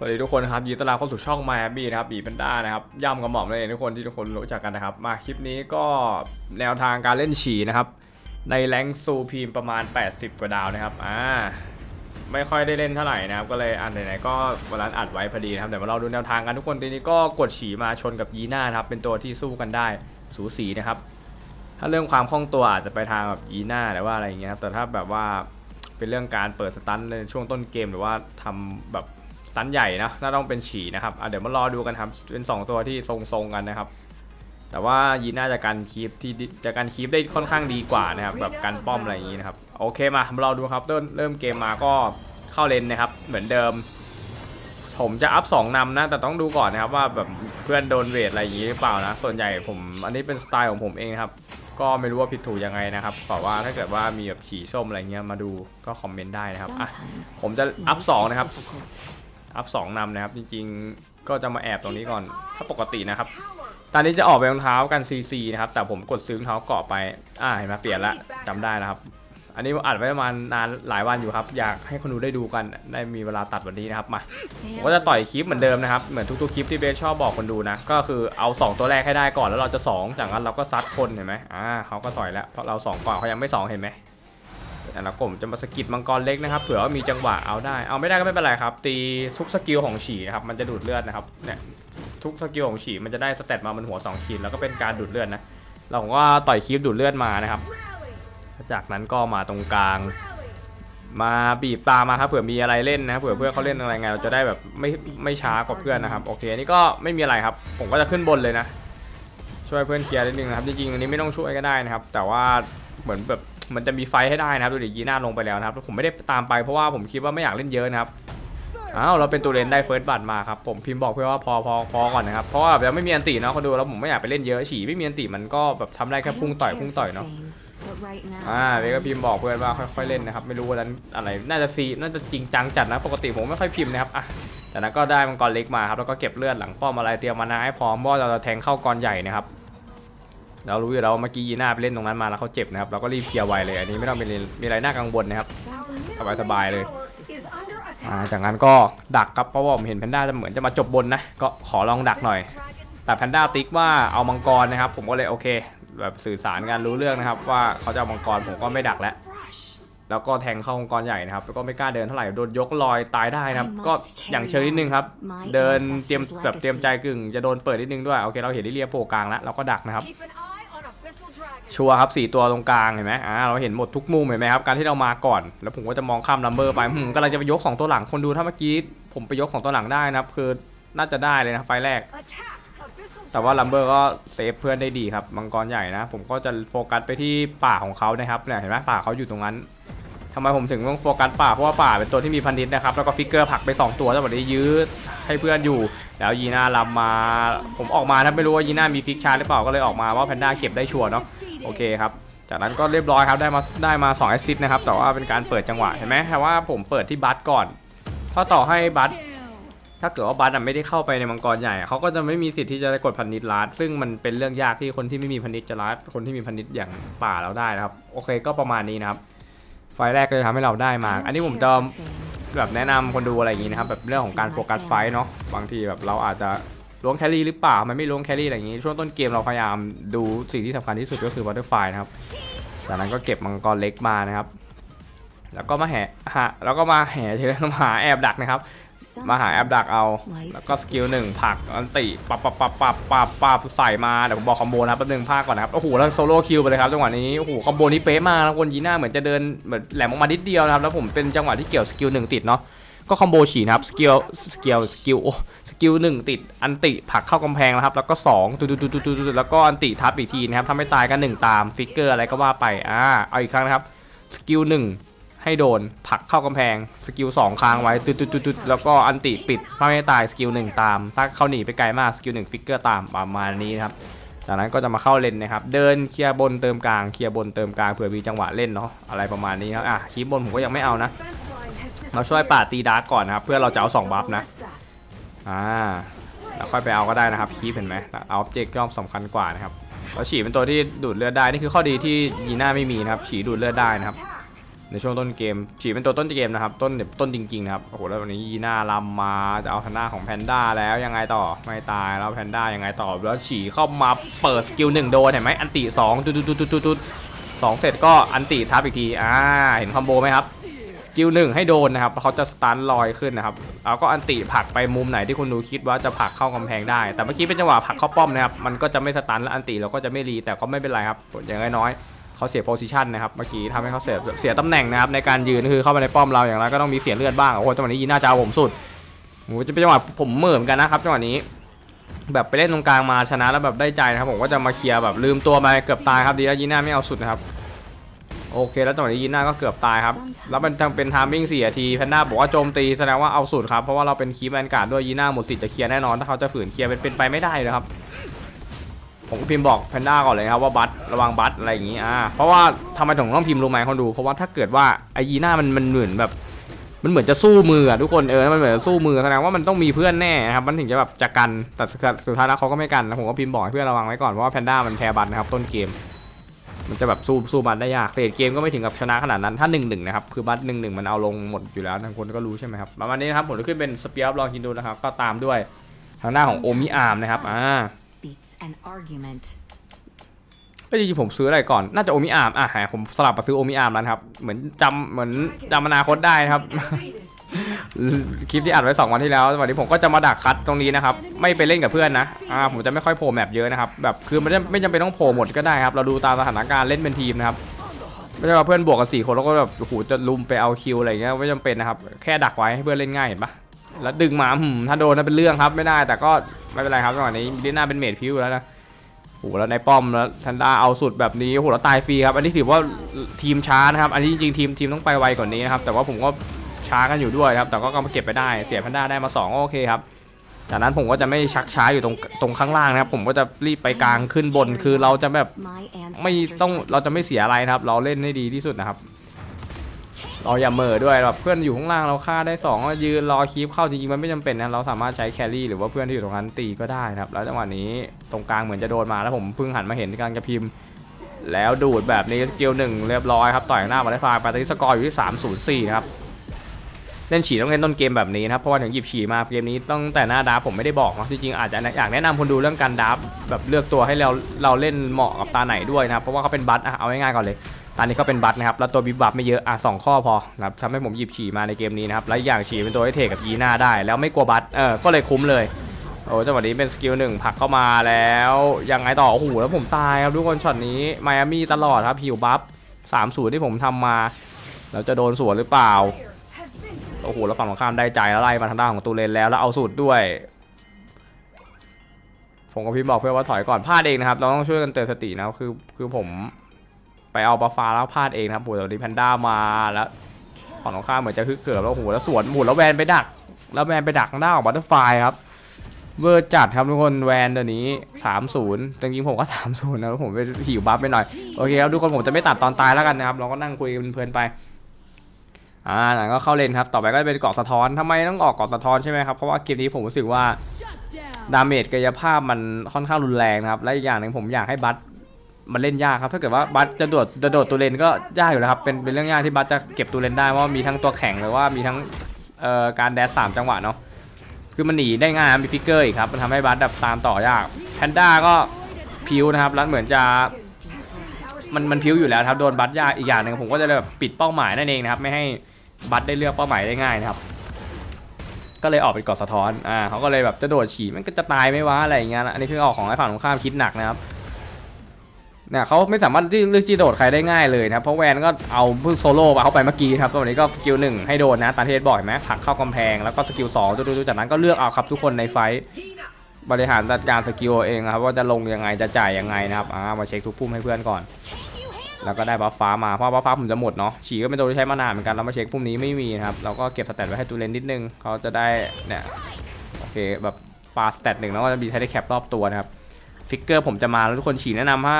สวัสดีทุกคนครับยินดีต้อนรับเข้าสู่ช่อง My Happy นะครับบีเป็นด้านะครับย่ำกระหม่อมเลยทุกคนที่ทุกคนรู้จักกันนะครับ มาคลิปนี้ก็แนวทางการเล่นฉี่นะครับ ในแรงซูพีมประมาณ 80 กว่าดาวนะครับอ่าไม่ค่อยได้เล่นเท่าไหร่นะครับ ก็เลยอ่านไหนๆก็วันนั้นอัดไว้พอดีนะครับเดี๋ยวมาเราดูแนวทางกันทุกคนทีนี้ก็กดฉี่มาชนกับยีน่านะครับ เป็นตัวที่สู้กันได้สูสีนะครับ ถ้าเรื่องความคล่องตัวอาจจะไปทางแบบยีน่าหรือว่าอะไรอย่างเงี้ยครับแต่ถ้าแบบว่าเป็นเรื่องการเปิดสตันในช่วงต้นเกมหรือว่าทำแบบ ตันใหญ่นะน่าต้องเป็นฉี่นะครับเดี๋ยวมารอดูกันครับ เป็น 2 ตัวที่ทรงๆกันนะครับ แต่ว่ายีน่าจะการคีปที่จะการคีปได้ค่อนข้างดีกว่านะครับ แบบการป้อมอะไรอย่างงี้นะครับ โอเคมามารอดูครับเริ่มเริ่มเกมมาก็เข้าเลนนะครับ เหมือนเดิม ผมจะอัพ2นำนะ แต่ต้องดูก่อนนะครับว่าแบบเพื่อนโดนเวทอะไรอย่างนี้หรือเปล่านะ ส่วนใหญ่ผมอันนี้เป็นสไตล์ของผมเองครับ ก็ไม่รู้ว่าผิดถูกยังไงนะครับแต่ว่าถ้าเกิดว่ามีแบบฉี่ส้มอะไรเงี้ยมาดูก็คอมเมนต์ได้นะครับอะผมจะอัพ2นะครับ อัพ2นำนะครับ จริงๆ ก็จะมาแอบตรงนี้ก่อน ถ้าปกตินะครับ ตอนนี้จะออกไปรองเท้ากัน CC นะครับ แต่ผมกดซื้อรองเท้าเกาะไป อ่าเห็นไหมเปลี่ยนละจำได้นะครับ อันนี้อัดไว้ประมาณนานหลายวันอยู่ครับ อยากให้คนดูได้ดูกัน ได้มีเวลาตัดวันนี้นะครับ มา ผมก็จะต่อยคลิปเหมือนเดิมนะครับ เหมือนทุกๆคลิปที่เบสชอบบอกคนดูนะ ก็คือเอา 2 ตัวแรกให้ได้ก่อน แล้วเราจะ2จากนั้นเราก็ซัดคนเห็นไหมอ่าเขาก็ต่อยแล้ว เพราะเรา2ก่อนเขายังไม่2เห็นไหม แต่ละกลมจะมาสกิดมังกรเล็กนะครับเผื่อว่ามีจังหวะเอาได้ เอาไม่ได้ก็ไม่เป็นไรครับ ตีทุกสกิลของฉี่นะครับมันจะดูดเลือดนะครับเนี่ยทุกสกิลของฉี่มันจะได้สเตตมาบนหัว2ขีดแล้วก็เป็นการดูดเลือดนะเราก็ต่อยคลิปดูดเลือดมานะครับ จากนั้นก็มาตรงกลาง มาบีบตามาครับเผื่อมีอะไรเล่นนะเผื่อเพื่อนเขาเล่นอะไรไงเราจะได้แบบไม่ไม่ช้ากว่าเพื่อนนะครับโอเคอันนี่ก็ไม่มีอะไรครับ ผมก็จะขึ้นบนเลยนะช่วยเพื่อนเคลียร์นิดนึงนะครับจริงๆอันนี้ไม่ต้องช่วยก็ได้นะครับ แต่ว่าเหมือนแบบ มันจะมีไฟให้ได้นะครับ ดูดิยีน่าลงไปแล้วนะครับแล้วผมไม่ได้ตามไปเพราะว่าผมคิดว่าไม่อยากเล่นเยอะนะครับอ้าวเราเป็นตัวเลนได้เฟิร์สบัตมาครับผมพิมพ์บอกเพื่อนว่าพอพอพอก่อนนะครับเพราะว่าแบบไม่มีอันติเนาะคนดูแล้วผมไม่อยากไปเล่นเยอะฉี่ไม่มีอันติมันก็แบบทำได้แค่พุ่งต่อยพุ่งต่อยเนาะอ่าเบก็พิมพ์บอกเพื่อนว่าค่อยๆเล่นนะครับไม่รู้ว่านั้นอะไรน่าจะซีน่าจะจริงจังจัดนะปกติผมไม่ค่อยพิมพ์นะครับอะจากนั้นก็ได้มังกรเล็กมาครับแล้วก็เก็บเลือดหลังป้อมอะไรเตรียมมานาให้พร้อมเพราะว่าเราจะแทงเข้ากรใหญ่นะครับ เรารู้อยู่แล้วว่าเมื่อกี้ยีน่าไปเล่นตรงนั้นมาแล้วเขาเจ็บนะครับเราก็รีบเคลียร์ไวเลยอันนี้ไม่ต้องมีมีอะไรน่ากังวลนะครับสบายๆเลยอ่าจากนั้นก็ดักครับเพราะว่าผมเห็นแพนด้าจะเหมือนจะมาจบบนนะก็ขอลองดักหน่อย แต่แพนด้าติ๊กว่าเอามังกรนะครับ ผมก็เลยโอเค แบบสื่อสารกันรู้เรื่องนะครับ ว่าเขาจะเอามังกรผมก็ไม่ดักแล้วแล้วก็แทงเข้ามังกรใหญ่นะครับ แล้วก็ไม่กล้าเดินเท่าไหร่ โดนยกลอยตายได้นะครับ ก็อย่างเชิงนิดนึงครับ เดินเตรียมแบบเตรียมใจกึ่ง จะโดนเปิดนิดนึงด้วย โอเค เราเห็นลิเลียโผล่กลางแล้ว เราก็ดักนะครับ ชัวร์ครับสี่ตัวตรงกลางเห็นไหมอ่าเราเห็นหมดทุกมุมเห็นไหมครับการที่เรามาก่อน แล้วผมก็จะมองข้ามลัมเบอร์ไปหืมกำลังจะไปยกของตัวหลังคนดูถ้าเมื่อกี้ผมไปยกของตัวหลังได้นะครับคือน่าจะได้เลยนะไฟล์แรก แต่ว่าลัมเบอร์ก็เซฟเพื่อนได้ดีครับมังกรใหญ่นะ ผมก็จะโฟกัสไปที่ป่าของเขานะครับเนี่ยเห็นไหมป่าเขาอยู่ตรงนั้นทำไมผมถึงต้องโฟกัสป่าเพราะว่าป่าเป็นตัวที่มีพันธุ์นะครับแล้วก็ฟิกเกอร์ผักไป 2 ตัวแล้ววันนี้ยื้อให้เพื่อนอยู่ แล้วยีน่าลำมา ผมออกมาถ้าไม่รู้ว่ายีน่ามีฟิกชาร์หรือเปล่าก็เลยออกมาว่าแพนด้าเก็บได้ชัวร์เนาะโอเคครับจากนั้นก็เรียบร้อยครับได้มาได้มา2แอสซิสต์นะครับแต่ว่าเป็นการเปิดจังหวะเห็นไหมแต่ว่าผมเปิดที่บัตก่อนถ้าต่อให้บัตถ้าเกิดว่าบัตอะไม่ได้เข้าไปในมังกรใหญ่เขาก็จะไม่มีสิทธิ์ที่จะกดพันนิดลัดซึ่งมันเป็นเรื่องยากที่คนที่ไม่มีพันนิดจะลัดคนที่มีพันนิดอย่างป่าเราได้นะครับ โอเคก็ประมาณนี้นะครับ ไฟล์แรกก็จะทำให้เราได้มา อันนี้ผมจะแบบแนะนำคนดูอะไรอย่างนี้นะครับแบบเรื่องของการโฟกัสไฟล์เนาะบางทีแบบเราอาจจะล้วงแครี่หรือเปล่ามันไม่ล้วงแครี่อะไรอย่างนี้ ช่วงต้นเกมเราพยายามดูสิ่งที่สำคัญที่สุดก็คือบัตเตอร์ไฟนะครับจากนั้นก็เก็บมังกรเล็กมานะครับ แล้วก็มาแห่หาแล้วก็มาแห่ทีละมาหาแอบดักนะครับ มาหาแอปดักเอา แล้วก็สกิลหนึ่งผักอันติปับปับปับปับปับปับใส่มาเดี๋ยวผมบอกคอมโบนะครับแป๊บนึงภาคก่อนนะครับโอ้โหแล้วโซโล่คิวไปเลยครับจังหวะนี้โอ้โหคอมโบนี้เป๊ะมากนะคนยีน่าเหมือนจะเดินเหมือนแหลมออกมานิดเดียวนะครับแล้วผมเป็นจังหวะที่เกี่ยวสกิลหนึ่งติดเนาะก็คอมโบฉีนะครับสกิลสกิลสกิลโอ้สกิลหนึ่งติดอันติผักเข้ากำแพงนะครับแล้วก็สองตุดตุดตุดตุดตุดแล้วก็อันติทับอีกทีนะครับทำให้ตายกันหนึ่งตามฟิกเกอร์อะไรก็ว่าไปอ่าเอาอีกครั้งนะครับสกิลหนึ่ง ให้โดนผลักเข้ากำแพงสกิล2ค้างไว้ตุดตุดตุดตุดแล้วก็อันติปิดไม่ให้ตายสกิล1ตาม ถ้าเขาหนีไปไกลมากสกิล1ฟิกเกอร์ตามประมาณนี้นะครับจากนั้นก็จะมาเข้าเลนนะครับ เดินเคลียร์บนเติมกลางเคลียร์บนเติมกลางเผื่อมีจังหวะเล่นเนาะอะไรประมาณนี้ครับอะคีบบนผมก็ยังไม่เอานะเราช่วยป่าตีดาร์กก่อนนะครับ เพื่อเราจะเอา2บัฟนะอ่าแล้วค่อยไปเอาก็ได้นะครับคีบเห็นไหมเอาออบเจกต์ย่อมสำคัญกว่านะครับแล้วฉี่เป็นตัวที่ดูดเลือดได้นี่คือข้อดีที่ยีน่าไม่มีนะครับฉีดูดเลือดได้นะครับ ในช่วงต้นเกมฉีเป็นตัวต้นเกมนะครับ ต้นแบบต้นจริงๆนะครับ โอ้โห แล้ววันนี้ยีน่าลำมาจะเอาทางหน้าของแพนด้าแล้วยังไงต่อไม่ตายแล้วแพนด้ายังไงต่อ แล้วฉีเข้ามาเปิดสกิลหนึ่งโดนเห็นไหมอันติสองจุดจุดจุดจุดสองเสร็จก็อันติทับอีกทีอ่าเห็นคอมโบไหมครับสกิลหนึ่งให้โดนนะครับเขาจะสตันลอยขึ้นนะครับแล้วก็อันติผลักไปมุมไหนที่คุณดูคิดว่าจะผลักเข้ากำแพงได้ แต่เมื่อกี้เป็นจังหวะผลักเข้าป้อมนะครับมันก็จะไม่สตันและอันติเราก็จะไม่รีแต่ก็ไม่เป็นไรครับอย่างน้อยๆ เขาเสียโพซิชันนะครับเมื่อกี้ทำให้เขาเสียเสียตำแหน่งนะครับในการยืนคือเข้าไปในป้อมเราอย่างไรก็ต้องมีเสียเลือดบ้างโอ้โหจังหวะนี้ยีน่าจะเอาผมสุดโอ้จะเป็นจังหวะผมเหม่อเหมอนกันนะครับจังหวะนี้ แบบไปเล่นตรงกลางมาชนะแล้วแบบได้ใจนะครับผมก็จะมาเคลียร์แบบลืมตัวไปเกือบตายครับดีแล้วยีน่าไม่เอาสุดนะครับโอเค แล้วจังหวะนี้ยีน่าก็เกือบตายครับ แล้วมันทางเป็นทามมิ่งสี่นาทีแพนด้าบอกว่าโจมตีแสดงว่าเอาสุดครับ เพราะว่าเราเป็นคีแมนการ์ดด้วยยีน่าหมดสิทธิ์จะเคลียร์แน่นอน ถ้าเขาจะฝืนเคลียร์เป็นไปไม่ได้เลยครับ ผมพิมพ์บอกแพนด้าก่อนเลยครับว่าบัตระวังบัตอะไรอย่างงี้อ่าเพราะว่าทำไมถึงต้องพิมพ์รู้ไหมคนดู เพราะว่าถ้าเกิดว่าไอยีน่ามันมันเหมือนแบบ มันเหมือนจะสู้มืออะทุกคนเออมันเหมือนสู้มือแสดงว่ามันต้องมีเพื่อนแน่ครับมันถึงจะแบบจะกันแต่สุดท้ายแล้วเขาก็ไม่กันผมก็พิมพ์บอกให้เพื่อนระวังไว้ก่อนเพราะว่าแพนด้ามันแพ้บัตนะครับต้นเกม มันจะแบบสู้สู้บัตได้ยากเตะเกมก็ไม่ถึงกับชนะขนาดนั้นถ้า1นหนึ่งนะครับคือบัตหนึ่งหนึ่งมันเอาลงหมดอยู่แล้วทางคนก็รู้ใช่ไหมครับประมาณนี้นะครับผมจะขึ้นเป็นสเปียร์ลองคินดูนะครับก็ตามด้วยทางหน้าของโอมิอาร์มนะครับอ่า beats an argument. ก็จริงๆผมซื้ออะไรก่อน น่าจะโอมิอาร์มอะหาผมสลับมาซื้อโอมิอาร์มแล้วนะครับ เหมือนจำเหมือนจำอนาคตได้นะครับ คลิปที่อัดไว้2วันที่แล้ววันนี้ผมก็จะมาดักคัดตรงนี้นะครับ ไม่ไปเล่นกับเพื่อนนะ อ่า ผมจะไม่ค่อยโผล่แมปเยอะนะครับ แบบคือมันจะไม่จำเป็นต้องโผล่หมดก็ได้ครับ เราดูตามสถานการณ์เล่นเป็นทีมนะครับ ไม่ใช่ว่าเพื่อนบวกกันสี่คนแล้วก็แบบโอ้โหจะลุมไปเอาคิวอะไรอย่างเงี้ยไม่จำเป็นนะครับ แค่ดักไว้ให้เพื่อนเล่นง่ายเห็นปะ แล้วดึงมาหืมถ้าโดนนั่นเป็นเรื่องครับไม่ได้แต่ก็ไม่เป็นไรครับจังหวะนี้ลิน่าเป็นเมดพิวแล้วนะโอ้โหแล้วในป้อมแล้วทันดาเอาสุดแบบนี้โอ้โหแล้วตายฟรีครับอันนี้ถือว่าทีมช้านะครับ อันนี้จริงๆทีมทีมต้องไปไวกว่านี้นะครับแต่ว่าผมก็ช้ากันอยู่ด้วยครับแต่ก็กำมาเก็บไปได้เสียพันด้าได้มา2โอเคครับจากนั้นผมก็จะไม่ชักช้าอยู่ตรงตรงข้างล่างนะครับผมก็จะรีบไปกลางขึ้นบนคือเราจะแบบไม่ต้องเราจะไม่เสียอะไรนะครับ เราเล่นให้ดีที่สุดนะครับ เราอย่าเม่อด้วยแบบเพื่อนอยู่ข้างล่างเราฆ่าได้สองยืนรอคีปเข้าจริงๆมันไม่จำเป็นนะเราสามารถใช้แครี่หรือว่าเพื่อนที่อยู่ตรงนั้นตีก็ได้นะครับแล้วจังหวะนี้ตรงกลางเหมือนจะโดนมาแล้วผมเพิ่งหันมาเห็นกำลังจะพิมพ์ แล้วดูดแบบนี้สกิลหนึ่งเรียบร้อยครับต่อยหน้ามาได้ฟาไปตอนนี้สกอร์อยู่ที่304นะครับเล่นฉี่ต้องเล่นต้นเกมแบบนี้นะครับเพราะว่าถึงหยิบฉี่มาเกมนี้ตั้งแต่หน้าดาร์ผมไม่ได้บอกนะจริงๆอาจจะอยากแนะนำคนดูเรื่องการดาร์แบบเลือกตัวให้เราเราเล่นเหมาะกับตาไหนด้วยนะครับเพราะว่าเขาเป็นบัตเอาง่ายๆก่อนเลย ตอนนี้ก็เป็นบัตนะครับแล้วตัวบิบบับไม่เยอะอะสองข้อพอนะครับทำให้ผมหยิบฉี่มาในเกมนี้นะครับและอย่างฉี่เป็นตัวให้เทกับยีน่าได้ แล้วไม่กลัวบัตเออก็เลยคุ้มเลยโอ้จังหวะนี้เป็นสกิลหนึ่งผลักเข้ามาแล้วยังไงต่อโอ้โหแล้วผมตายครับทุกคนช็อตนี้ไมอามี่ตลอดครับหิวบัฟสามศูนย์ที่ผมทำมาแล้วจะโดนสวนหรือเปล่าโอ้โหแล้วฝั่งตรงข้ามได้ใจแล้วไล่มาทางด้านของตูเลนแล้วแล้วเอาสูตรด้วยผมก็พิมพ์บอกเพื่อว่าถอยก่อนพลาดเองนะครับ เราต้องช่วยกันเตือนสตินะครับคือคือผม ไปเอาบัฟฟ้าแล้วพลาดเองนะครับโหต่วันนี้แพนด้ามาแล้วฝั่งตรงข้าเหมือนจะฮึกเขิมแล้วโหแล้วสวนหมุนแล้วแวนไปดัก แล้วแวนไปดักหน้าของบัตเตอร์ไฟครับเวอร์จัดครับทุกคนแวนตัวนี้ 3-0 จริงๆผมก็ 3-0 นะแล้วผมไปหิวบัฟไปหน่อย โอเคครับทุกคนผมจะไม่ตัดตอนตายแล้วกันนะครับ เราก็นั่งคุยกันเพลินไป อ่าหลังก็เข้าเลนครับ ต่อไปก็เป็นเกาะสะท้อนทำไมต้องออกเกาะสะท้อนใช่ไหมครับ เพราะว่าเกมนี้ผมรู้สึกว่าดาเมจกายภาพมันค่อนข้างรุนแรงนะครับ และอีกอย่างหนึ่งผมอยากให้บัต มันเล่นยากครับ ถ้าเกิดว่าบัตจะโดดจะโดดตัวเลนก็ยากอยู่แล้วครับ เป็นเป็นเรื่องยากที่บัตจะเก็บตัวเลนได้ว่ามีทั้งตัวแข็งหรือว่ามีทั้งเอ่อการแดชสามจังหวะเนาะ คือมันหนีได้ง่ายมีฟิกเกอร์อีกครับ มันทำให้บัตแบบตามต่อยาก แพนด้าก็พิวนะครับแล้วเหมือนจะมันมันพิวอยู่แล้วครับโดนบัตยากอีกอย่างหนึ่งผมก็จะแบบปิดเป้าหมายนั่นเองนะครับไม่ให้บัตได้เลือกเป้าหมายได้ง่ายนะครับ ก็เลยออกเป็นกอดสะท้อนอ่าเขาก็เลยแบบจะโดดฉี่มันก็จะตายไม่วะอะไรอย่างเงี้ยนะอันนี้คือออกของไอ้ฝั่งตรงข้ามคิดหนักนะครับ เนี่ยเขาไม่สามารถที่เลือกที่โดดใครได้ง่ายเลยนะครับเพราะแวนก็เอาเพิ่งโซโล่มาเข้าไปเมื่อกี้ครับตอนนี้ก็สกิลหนึ่งให้โดนนะตาเทศบ่อยไหมผลักเข้ากำแพงแล้วก็สกิลสองดูๆจากนั้นก็เลือกเอาครับทุกคนในไฟท์บริหารจัดการสกิลเองนะครับว่าจะลงยังไงจะจ่ายยังไงนะครับอ่ามาเช็คทุกพุ่มให้เพื่อนก่อน แล้วก็ได้บัฟฟ้ามาเพราะบัฟฟ้าผมจะหมดเนาะฉีก็เป็นตัวที่ใช้มานานเหมือนกันเรามาเช็คพุ่มนี้ไม่มีนะครับเราก็เก็บสแตทไว้ให้ตูเลนนิดนึงเขาจะได้เนี่ยโอเคแบบปาสแตทหนึ่งแล้วก็จะมีใช้ได้แคปรอบตัวนะครับ ฟิกเกอร์ผมจะมาแล้วทุกคนฉีแนะนำว่า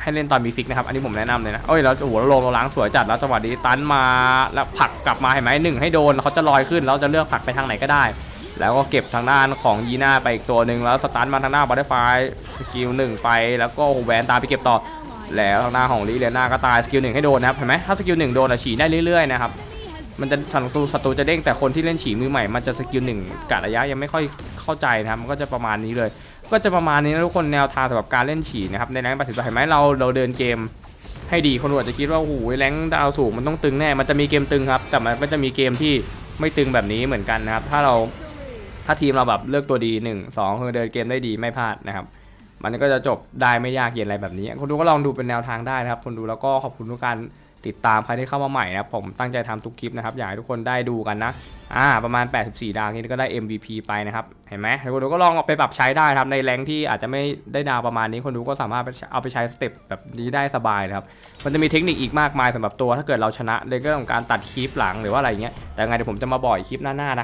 ให้เล่นตอนมีฟิกนะครับ อันนี้ผมแนะนำเลยนะเอ้ยแล้วโอ้โหเราลงเราล้างสวยจัดแล้วจังหวะนี้ตันมาแล้วผลักกลับมาเห็นไหมหนึ่งให้โดนแล้วเขาจะลอยขึ้นแล้วจะเลือกผลักไปทางไหนก็ได้ แล้วก็เก็บทางด้านของยีน่าไปอีกตัวหนึ่งแล้วสตันมาทางหน้าบัตเตอร์ไฟสกิลหนึ่งไปแล้วก็โอ้โหแหวนตามไปเก็บต่อ แล้วทางหน้าของลีเลียนาก็ตายสกิลหนึ่งให้โดนนะครับเห็นไหมถ้าสกิลหนึ่งโดนอะฉีได้เรื่อยๆนะครับมันจะศัตรูศัตรูจะเด้งแต่คนที่เล่นฉีมือใหม่ มันจะสกิลหนึ่งกะระยะยังไม่ค่อยเข้าใจนะครับมันก็จะประมาณนี้เลย ก็จะประมาณนี้นะทุกคนแนวทางสำหรับการเล่นฉีนะครับในแรงค์80เห็นไหมเราเราเดินเกมให้ดีคนอาจจะคิดว่าโอ้โหแรงดาวสูงมันต้องตึงแน่มันจะมีเกมตึงครับ แต่มันก็จะมีเกมที่ไม่ตึงแบบนี้เหมือนกันนะครับ ถ้าเราถ้าทีมเราแบบเลือกตัวดี1 2คือเดินเกมได้ดีไม่พลาดนะครับ มันก็จะจบได้ไม่ยากเย็นอะไรแบบนี้ คนดูก็ลองดูเป็นแนวทางได้นะครับ คนดูแล้วก็ขอบคุณทุกการ ติดตามใครที่เข้ามาใหม่นะผมตั้งใจทำทุกคลิปนะครับ อยากให้ทุกคนได้ดูกันนะอ่าประมาณ 84 ดาวนี้ก็ได้ MVP ไปนะครับ เห็นไหมคนดูก็ลองเอาไปปรับใช้ได้ครับในแรงที่อาจจะไม่ได้ดาวประมาณนี้คนดูก็สามารถเอาไปใช้สเต็ปแบบนี้ได้สบายนะครับ มันจะมีเทคนิคอีกมากมายสำหรับตัวถ้าเกิดเราชนะในเรื่องของการตัดคลิปหลังหรือว่าอะไรเงี้ยแต่ไงเดี๋ยวผมจะมาบ่อยคลิปหน้าๆนะ